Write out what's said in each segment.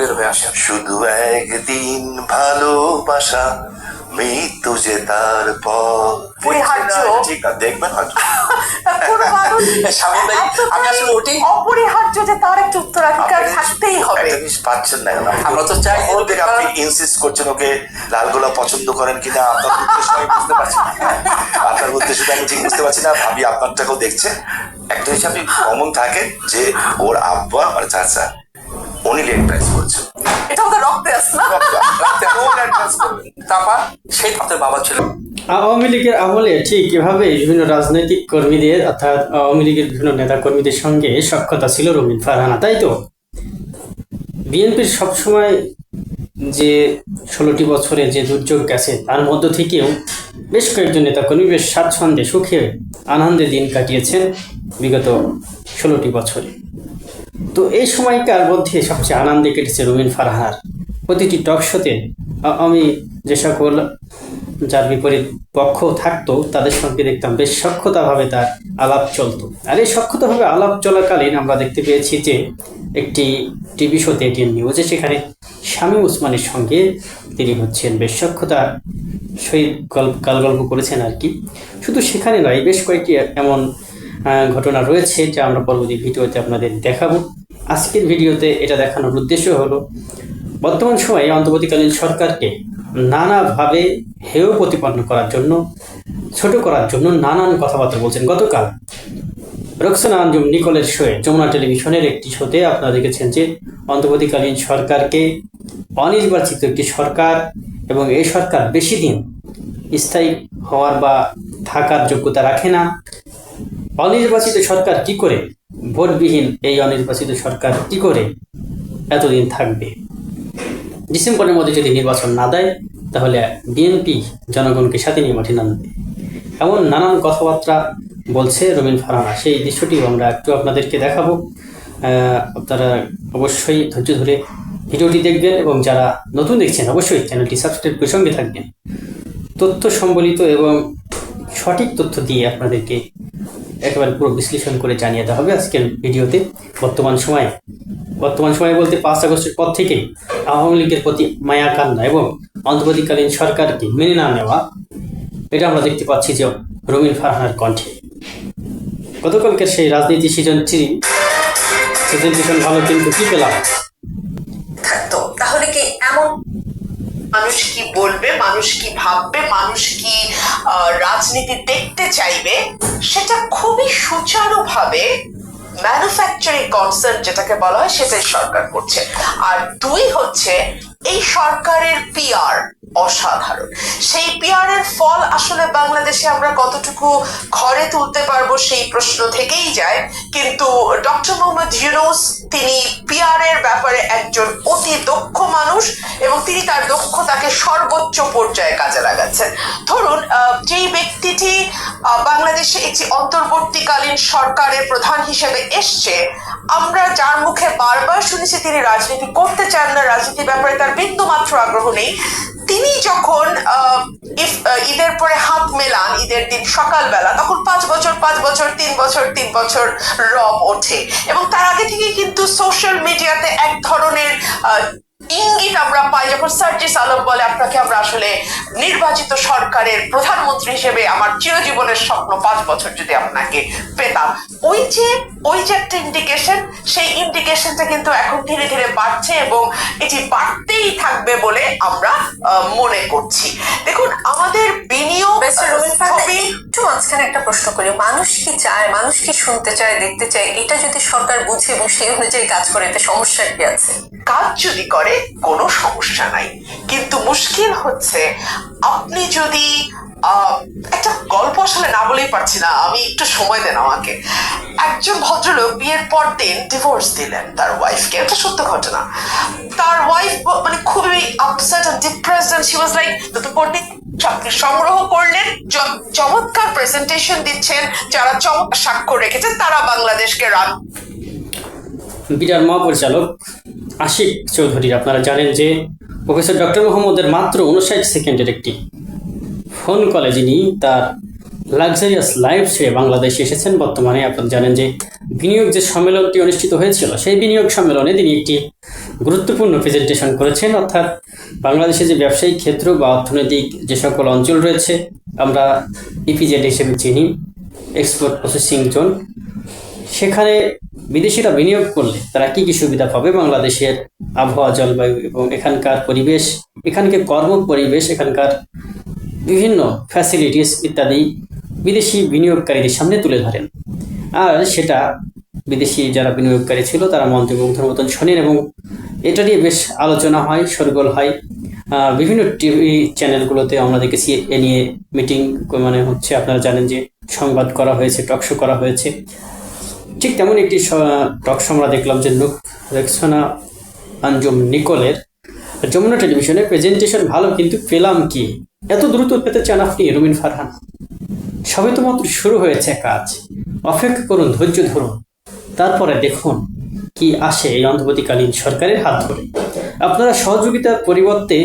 বের হয়ে আসেন শুধু একদিন ভালোবাসা মৃত্যু যে তার পর পরিহার্য। ঠিক আছে দেখবেন হয়তো কোনো মানুষ শ্যামল ভাই, আমি এতটাই আসলে ওটাই- অপরিহার্য যে তার একটা উত্তরাধিকার থাকতেই হবে। পাচ্ছেন না আমরা তো চাই আপনি ইনসিস্ট করছেন ওকে লাল গোলাপ পছন্দ করেন কিনা? আপনার উদ্দেশ্য আমি বুঝতে পারছি না। আপনার উদ্দেশ্যটা আমি ঠিক বুঝতে পারছি না। ভাবি আপনারটাকেও দেখছে। একটা হিসাবে কমন থাকে যে ওর আব্বা আর চাচা উনি লেট প্রাইস এটা আমাদের রক্তে আছে না লেট তাপা সেই আপনার বাবা ছিল। আওয়ামী লীগের আমলে ঠিক এভাবে বিভিন্ন রাজনৈতিক কর্মীদের অর্থাৎ আওয়ামী লীগের বিভিন্ন নেতা কর্মীদের সঙ্গে সক্ষতা ছিল রবিন ফারহানা তাই তো? বিএনপির সবসময় যে ষোলোটি বছরে যে দুর্যোগ গেছে তার মধ্য থেকেও বেশ কয়েকজন নেতাকর্মী বেশ স্বাচ্ছন্দ্যে সুখে আনন্দে দিন কাটিয়েছেন বিগত ষোলোটি বছরে। তো এই সময়কার মধ্যে সবচেয়ে আনন্দে কেটেছে রুমিন ফারহানার প্রতিটি টক শোতে আমি যে সকল যার বিপরীত পক্ষ থাকতো, তাদের সঙ্গে দেখতাম বেশ সক্ষতাভাবে তার আলাপ চলতো। আর এই সক্ষতাভাবে আলাপ চলাকালীন আমরা দেখতে পেয়েছি যে, একটি টিভি শোতে এটিএন নিউজে সেখানে স্বামী উসমানের সঙ্গে তিনি হচ্ছেন বেশ সক্ষতার সহিত গল্প করেছেন আর কি। শুধু সেখানে নয়, বেশ কয়েকটি এমন ঘটনা রয়েছে যা আমরা পরবর্তী ভিডিওতে আপনাদের দেখাবো। আজকের ভিডিওতে এটা দেখানোর উদ্দেশ্য হলো, বর্তমান সময়ে অন্তর্বর্তীকালীন সরকারকে নানাভাবে হেয় প্রতিপন্ন করার জন্য, ছোট করার জন্য নানান কথাবার্তা বলছেন। গতকাল রোকসানা আঞ্জুম নিকলের শোয়ে যমুনা টেলিভিশনের একটি শোতে আপনারা দেখেছেন যে অন্তর্বর্তীকালীন সরকারকে অনির্বাচিত একটি সরকার এবং এই সরকার বেশি দিন স্থায়ী হওয়ার বা থাকার যোগ্যতা রাখে না। অনির্বাচিত সরকার কি করে? ভোটবিহীন এই অনির্বাচিত সরকার কি করে? এতদিন থাকবে। ডিসেম্বরের মধ্যে যদি নির্বাচন না দেয়, তাহলে বিএনপি জনগণকে সাথে নিয়ে মাঠে নামবে। এমন নানান কথাবার্তা বলছে রবিন ফারহানা। সেই দৃশ্যটিও আমরা একটু আপনাদেরকে দেখাবো। আপনারা অবশ্যই ধৈর্য ধরে ভিডিওটি দেখবেন এবং যারা নতুন দেখছেন, অবশ্যই চ্যানেলটি সাবস্ক্রাইব করে সঙ্গে থাকবেন। তথ্য সম্বলিত এবং সঠিক তথ্য দিয়ে আপনাদেরকে একেবারে পুরো বিশ্লেষণ করে জানিয়ে দেওয়া হবে আজকের ভিডিওতে। বর্তমান সময়ে বর্তমান সময়ে বলতে পাঁচ আগস্টের পর থেকে আওয়ামী লীগের প্রতি মায়া, কান্না এবং অন্তর্বর্তীকালীন সরকারকে মেনে না নেওয়া, এটা আমরা দেখতে পাচ্ছি যে রবিন ফারহানার কণ্ঠে। গতকালকে সেই রাজনীতি সিজন থ্রি প্রেজেন্টেশন ভালো কিন্তু কি পেলাম থাকতো তাহলে কি এমন মানুষ কি বলবে, মানুষ কি ভাববে, মানুষ কি রাজনীতি দেখতে চাইবে, সেটা খুবই সুচারুভাবে ম্যানুফ্যাকচারিং কনসার্ন যেটাকে বলা হয়, সেটাই সরকার করছে। আর দুই হচ্ছে এই সরকারের পিয়ার অসাধারণ। সেই পিয়ারের ফল আসলে বাংলাদেশে আমরা কতটুকু ঘরে তুলতে পারব সেই প্রশ্ন থেকেই যায়। কিন্তু ডক্টর মোহাম্মদ ইউনুস তিনি পিয়ারের ব্যাপারে একজন অতি দক্ষ মানুষ এবং তিনি তার দক্ষতাকে সর্বোচ্চ পর্যায়ে কাজে লাগাচ্ছেন। ধরুন যেই বাংলাদেশে একটি অন্তর্বর্তীকালীন সরকারের প্রধান হিসেবে এসছে। আমরা যার মুখে বারবার শুনেছি তিনি রাজনীতি করতে চান না, রাজনীতির ব্যাপারে তার বিন্দু মাত্র আগ্রহ নেই। তিনি যখন ঈদের পরে হাত মেলান, ঈদের দিন সকালবেলা, তখন পাঁচ বছর পাঁচ বছর, তিন বছর তিন বছর রব ওঠে। এবং তার আগে থেকে কিন্তু সোশ্যাল মিডিয়াতে এক ধরনের ইঙ্গিত আমরা পাই যখন সার্জিস আলম বলে আপনাকে আমরা আসলে নির্বাচিত সরকারের প্রধানমন্ত্রী হিসেবে আমার চিরজীবনের স্বপ্ন পাঁচ বছর যদি আপনাকে পেতাম। ওই যে ওই যে একটা ইন্ডিকেশন সেই ইন্ডিকেশনটা কিন্তু এখন ধীরে ধীরে বাড়ছে এবং এটি বাড়তেই থাকবে বলে আমরা মনে করছি। দেখুন আমাদের বিনিয়োগ একটু মাঝখানে একটা প্রশ্ন করি। মানুষ কি চায় মানুষ কি শুনতে চায় দেখতে চায়? এটা যদি সরকার বুঝে এবং সেই অনুযায়ী কাজ করে এতে সমস্যা কি আছে? কাজ যদি করে কোনো সমস্যা নাই। কিন্তু মুশকিল হচ্ছে, আপনি যদি একটা গল্প আসলে না বলেই পারছি না, আমি একটু সময় দেন আমাকে। একজন ভদ্রলোক বিয়ের পর দিন ডিভোর্স দিলেন তার ওয়াইফকে এটা সত্য ঘটনা। তার ওয়াইফ মানে খুবই upset depressed she was like সংগ্রহ করলেন চমৎকার প্রেজেন্টেশন দিচ্ছেন, যারা চমৎকার স্বাক্ষর রেখেছেন, তারা বাংলাদেশকে রান বিরাট মহাপরিচালক আশিক চৌধুরী, আপনারা জানেন যে প্রফেসর ডক্টর মোহাম্মদের মাত্র উনষাট সেকেন্ডের একটি ফোন কলে যিনি তার লাক্সারিয়াস লাইফ ছেড়ে বাংলাদেশে এসেছেন, বর্তমানে আপনারা জানেন যে বিনিয়োগ যে সম্মেলনটি অনুষ্ঠিত হয়েছিল, সেই বিনিয়োগ সম্মেলনে তিনি একটি গুরুত্বপূর্ণ প্রেজেন্টেশন করেছেন। অর্থাৎ বাংলাদেশে যে ব্যবসায়িক ক্ষেত্র বা অর্থনৈতিক যে সকল অঞ্চল রয়েছে, আমরা ইপিজেড হিসেবে চিনি এক্সপোর্ট প্রসেসিং জোন সেখানে বিদেশিরা বিনিয়োগ করলে তারা কি কি সুবিধা পাবে? বাংলাদেশের আবহাওয়া, জলবায়ু এবং এখানকার পরিবেশ এখানকার কর্ম পরিবেশ এখানকার বিভিন্ন ফ্যাসিলিটিস ইত্যাদি বিদেশি বিনিয়োগকারীদের সামনে তুলে ধরেন। আর সেটা বিদেশি যারা বিনিয়োগকারী ছিল, তারা মন্ত্রীমুগ্ধের মতন শোনেন এবং এটা নিয়ে বেশ আলোচনা হয় সরগোল হয়। বিভিন্ন টিভি চ্যানেলগুলোতে আমরা দেখেছি, এ নিয়ে মিটিং মানে হচ্ছে আপনারা জানেন যে সংবাদ করা হয়েছে টকশো করা হয়েছে। ঠিক তেমন একটি টকশো আমরা দেখলাম যে নুক রেক্সোনা আঞ্জুম নিকোলের যমুনা টেলিভিশনে প্রেজেন্টেশন ভালো, কিন্তু পেলাম কি? এত দ্রুত পেতে চান আপনি, রুমিন ফারহান। সবে তো মাত্র শুরু হয়েছে কাজ। অপেক্ষা করুন, ধৈর্য ধরুন। তারপরে দেখুন কি আসে এই অন্তর্বর্তীকালীন সরকারের হাত ধরে। আপনারা সহযোগিতার পরিবর্তে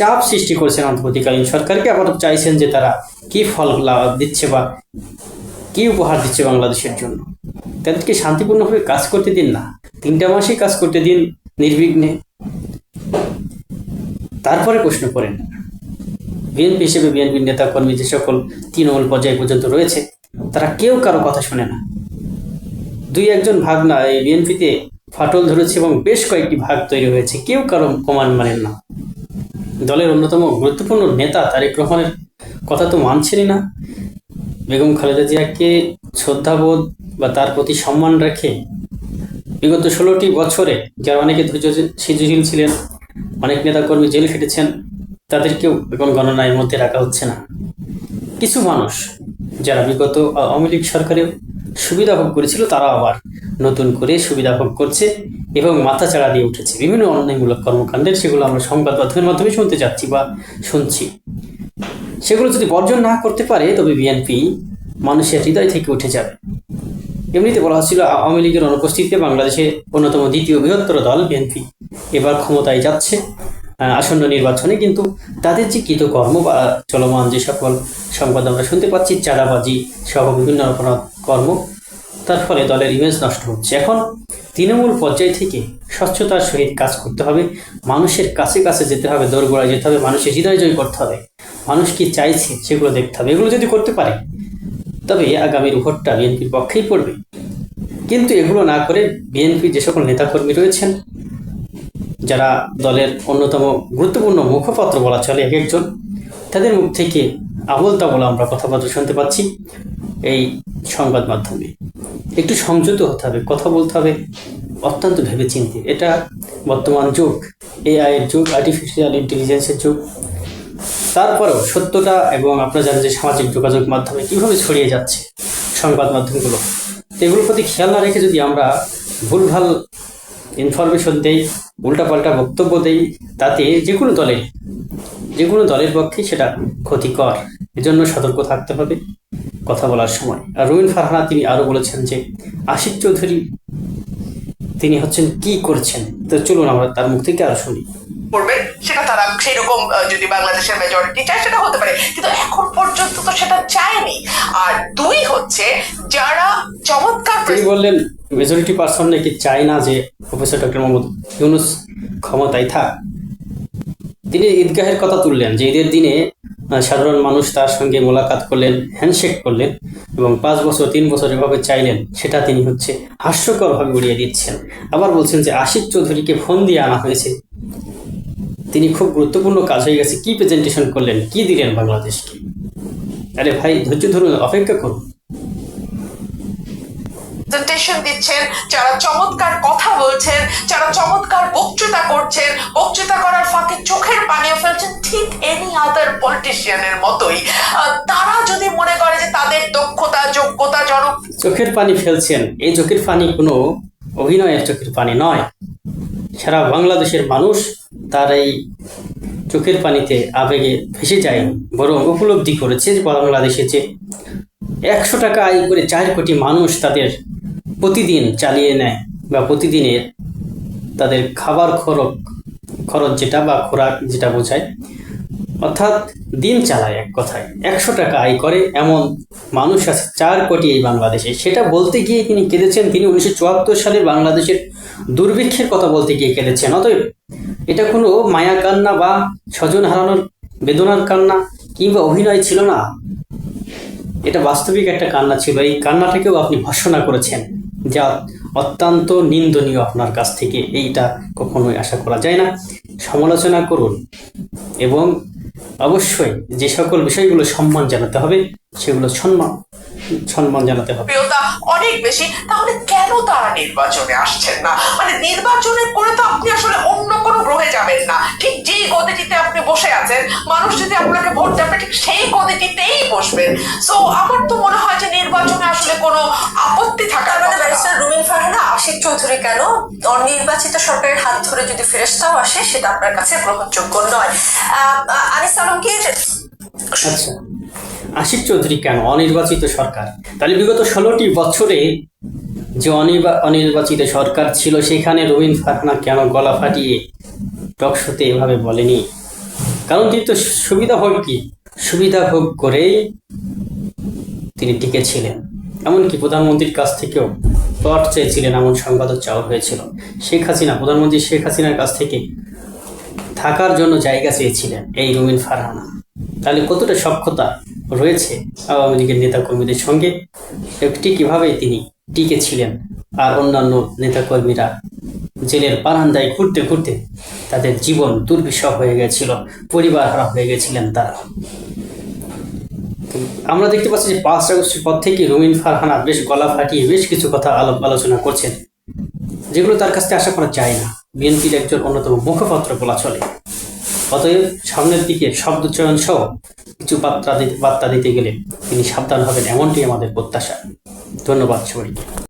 চাপ সৃষ্টি করেছেন অন্তর্বর্তীকালীন সরকারকে। আবার চাইছেন যে তারা কি ফল দিচ্ছে বা কি উপহার দিচ্ছে বাংলাদেশের জন্য? তাদেরকে শান্তিপূর্ণভাবে কাজ করতে দিন না। তিনটা মাসেই কাজ করতে দিন নির্বিঘ্নে। তারপরে প্রশ্ন করেন, বিএনপি হিসেবে বিএনপির নেতা কর্মী যে সকল তৃণমূল পর্যায়ে পর্যন্ত রয়েছে, তারা কেউ কারও কথা শোনে না। দুই একজন ভাগ না, এই বিএনপিতে ফাটল ধরেছে এবং বেশ কয়েকটি ভাগ তৈরি হয়েছে। কেউ কারও প্রমাণ মানেন না। দলের অন্যতম গুরুত্বপূর্ণ নেতা তারেক রহমানের কথা তো মানছেনই না। বেগম খালেদা জিয়াকে শ্রদ্ধাবোধ বা তার প্রতি সম্মান রেখে বিগত ষোলোটি বছরে যারা অনেকে ধৈর্যশীল ছিলেন, অনেক নেতাকর্মী জেল খেটেছেন তাদেরকেও এখন গণনার মধ্যে রাখা হচ্ছে না। কিছু মানুষ যারা বিগত আওয়ামী লীগ সরকারেও সুবিধা ভোগ করেছিল তারা আবার নতুন করে সুবিধা ভোগ করছে এবং মাথা চাড়া দিয়ে উঠেছে। বিভিন্ন অন্যায়মূলক কর্মকাণ্ডের, সেগুলো আমরা সংবাদ মাধ্যমের মাধ্যমে শুনতে যাচ্ছি বা শুনছি। সেগুলো যদি বর্জন না করতে পারে, তবে বিএনপি মানুষের হৃদয় থেকে উঠে যাবে। এমনিতে বলা হচ্ছিল আওয়ামী লীগের অনুপস্থিতিতে বাংলাদেশের অন্যতম দ্বিতীয় বৃহত্তর দল বিএনপি এবার ক্ষমতায় যাচ্ছে। আসন্ন নির্বাচনে কিন্তু তাদের যে কৃতকর্ম বা চলমান যে সকল সংবাদ আমরা শুনতে পাচ্ছি, চাঁদাবাজি সহ বিভিন্ন অপরাধ কর্ম তার ফলে দলের ইমেজ নষ্ট হচ্ছে। এখন তৃণমূল পর্যায় থেকে স্বচ্ছতার সহিত কাজ করতে হবে। মানুষের কাছে কাছে যেতে হবে, দোরগোড়ায় যেতে হবে, মানুষের হৃদয় জয় করতে হবে। মানুষ কি চাইছে সেগুলো দেখতে হবে, এগুলো যদি করতে পারে, তবে আগামীর ভোটটা বিএনপির পক্ষেই পড়বে। কিন্তু এগুলো না করে বিএনপি যে সকল নেতাকর্মী রয়েছেন, যারা দলের অন্যতম গুরুত্বপূর্ণ মুখপাত্র বলা চলে এক একজন, তাদের মুখ থেকে আবল তাবল আমরা কথাবার্তা শুনতে পাচ্ছি এই সংবাদ মাধ্যমে। একটু সংযত হতে হবে, কথা বলতে হবে অত্যন্ত ভেবে চিনতে এটা বর্তমান যুগ এআইয়ের যুগ আর্টিফিশিয়াল ইন্টেলিজেন্সের যুগ। তারপরেও সত্যটা এবং আপনারা জানেন যে সামাজিক যোগাযোগ মাধ্যমে কীভাবে ছড়িয়ে যাচ্ছে সংবাদ মাধ্যমগুলো, এগুলোর প্রতি খেয়াল না রেখে যদি আমরা ভুলভাল ইনফরমেশন দেই, উল্টাপাল্টা বক্তব্য দেই, তাতে যে কোনো দলের যে কোনো দলের পক্ষে সেটা ক্ষতিকর। এজন্য সতর্ক থাকতে হবে কথা বলার সময়। আর রুমিন ফারহানা তিনি আরও বলেছেন যে, আশিক চৌধুরী তিনি হচ্ছেন কি করছেন? তো চলুন আমরা তার মুখ থেকে আরও শুনি। করবে সেটা তারা সেরকম আহ, যদি বাংলাদেশের মেজরিটি চায় সেটা হতে পারে। কিন্তু এখন পর্যন্ত তো সেটা চায়নি। আর দুই হচ্ছে যারা চমৎকার তিনি বললেন মেজরিটি পার্সন নাকি চায় না যে প্রফেসর ডক্টর মোহাম্মদ ইউনুস ক্ষমতায় থাক। তিনি ঈদগাহের কথা তুললেন যে ঈদের দিনে সাধারণ মানুষ তার সঙ্গে মোলাকাত করলেন হ্যান্ডশেক করলেন এবং পাঁচ বছর তিন বছর এভাবে চাইলেন সেটা তিনি হচ্ছে হাস্যকরভাবে উড়িয়ে দিচ্ছেন। আবার বলছেন যে আশিক চৌধুরীকে ফোন দিয়ে আনা হয়েছে। তিনি খুব গুরুত্বপূর্ণ কাজ হয়ে গেছে। কি প্রেজেন্টেশন করলেন? কি দিলেন বাংলাদেশকে? আরে ভাই ধৈর্য ধরুন অপেক্ষা করুন। প্রেজেন্টেশন দিচ্ছেন যারা চমৎকার কথা বলছেন যারা চমৎকার বক্তৃতা করছেন বক্তৃতা করার ফাঁকে চোখের পানিও ফেলছেন ঠিক এনি আদার পলিটিশিয়ানের মতোই। তারা যদি মনে করে যে তাদের দক্ষতা যোগ্যতা জনক চোখের পানি ফেলছেন। এই চোখের পানি কোনো অভিনয়ের চোখের পানি নয়। সারা বাংলাদেশের মানুষ তার এই চোখের পানিতে আবেগে ভেসে যায় বরং উপলব্ধি করেছে যে বাংলাদেশে যে একশো টাকা আয় করে চার কোটি মানুষ তাদের প্রতিদিন চালিয়ে নেয় বা প্রতিদিনের তাদের খাবার খরচ খরচ যেটা বা খোরাক যেটা বোঝায় অর্থাৎ দিন চালায় এক কথায়। একশো টাকা আয় করে এমন মানুষ আছে, চার কোটি এই বাংলাদেশে। সেটা বলতে গিয়ে তিনি কেঁদেছেন, তিনি উনিশশো চুয়াত্তর সালে বাংলাদেশের দুর্ভিক্ষের কথা বলতে গিয়ে কেঁদেছেন। অতএব এটা কোনো মায়া কান্না বা স্বজন হারানোর বেদনার কান্না কিংবা অভিনয় ছিল না। এটা বাস্তবিক একটা কান্না ছিল। এই কান্নাটাকেও আপনি ভর্সনা করেছেন, যা অত্যন্ত নিন্দনীয় আপনার কাছ থেকে। এইটা কখনোই আশা করা যায় না। সমালোচনা করুন এবং অবশ্যই যে সকল বিষয়গুলো সম্মান জানাতে হবে, সেগুলো সম্মান সম্মান জানাতে হবে। অনেক বেশি, তাহলে কেন তারা নির্বাচনে আসছেন না? যেই গদিটিতে আপনি বসে আছেন মানুষ যদি আপনাকে ভোট দেবে ঠিক সেই গদিটিতেই বসবেন সো আমার তো মনে হয় যে নির্বাচনে আসলে কোনো আপত্তি থাকার মানে ব্যারিস্টার রুমিন ফারহানা আশিক চৌধুরী কেন? অনির্বাচিত সরকারের হাত ধরে যদি ফেরস্তাও আসে সেটা আপনার কাছে গ্রহণযোগ্য নয়। আনিস আলমগীর আচ্ছা আশিক চৌধুরী কেন অনির্বাচিত সরকার? তাহলে বিগত ষোলোটি বছরে যে অনির্বা অনির্বাচিত সরকার ছিল সেখানে রবীন ফারহানা কেন গলা ফাটিয়ে টকশোতে এভাবে বলেনি। কারণ তিনি তো সুবিধা ভোগ কি? সুবিধা ভোগ করেই তিনি টিকে ছিলেন এমনকি প্রধানমন্ত্রীর কাছ থেকেও প্লট চেয়েছিলেন এমন সংবাদও চাওয়া হয়েছিল। শেখ হাসিনা, প্রধানমন্ত্রী শেখ হাসিনার কাছ থেকে থাকার জন্য জায়গা চেয়েছিলেন এই রুমিন ফারহানা। তাহলে কতটা সক্ষতা রয়েছে আওয়ামী লীগের নেতাকর্মীদের সঙ্গে? একটি কীভাবে তিনি টিকে ছিলেন আর অন্যান্য নেতাকর্মীরা জেলের বারান্দায় ঘুরতে ঘুরতে তাদের জীবন দুর্বিষহ হয়ে গেছিল, পরিবার হারা হয়ে গেছিলেন তারা। আমরা দেখতে পাচ্ছি যে পাঁচ আগস্টের পর থেকে রুমিন ফারহানা বেশ গলা ফাটিয়ে বেশ কিছু কথা আলাপ আলোচনা করছেন, যেগুলো তার কাছ থেকে আশা করা যায় না। বিএনপির একজন অন্যতম মুখপাত্র বলা চলে। অতএব সামনের দিকে শব্দ চয়ন সহ কিছু বার্তা দিতে বার্তা দিতে গেলে তিনি সাবধান হবেন, এমনটি আমাদের প্রত্যাশা। ধন্যবাদ সবাইকে।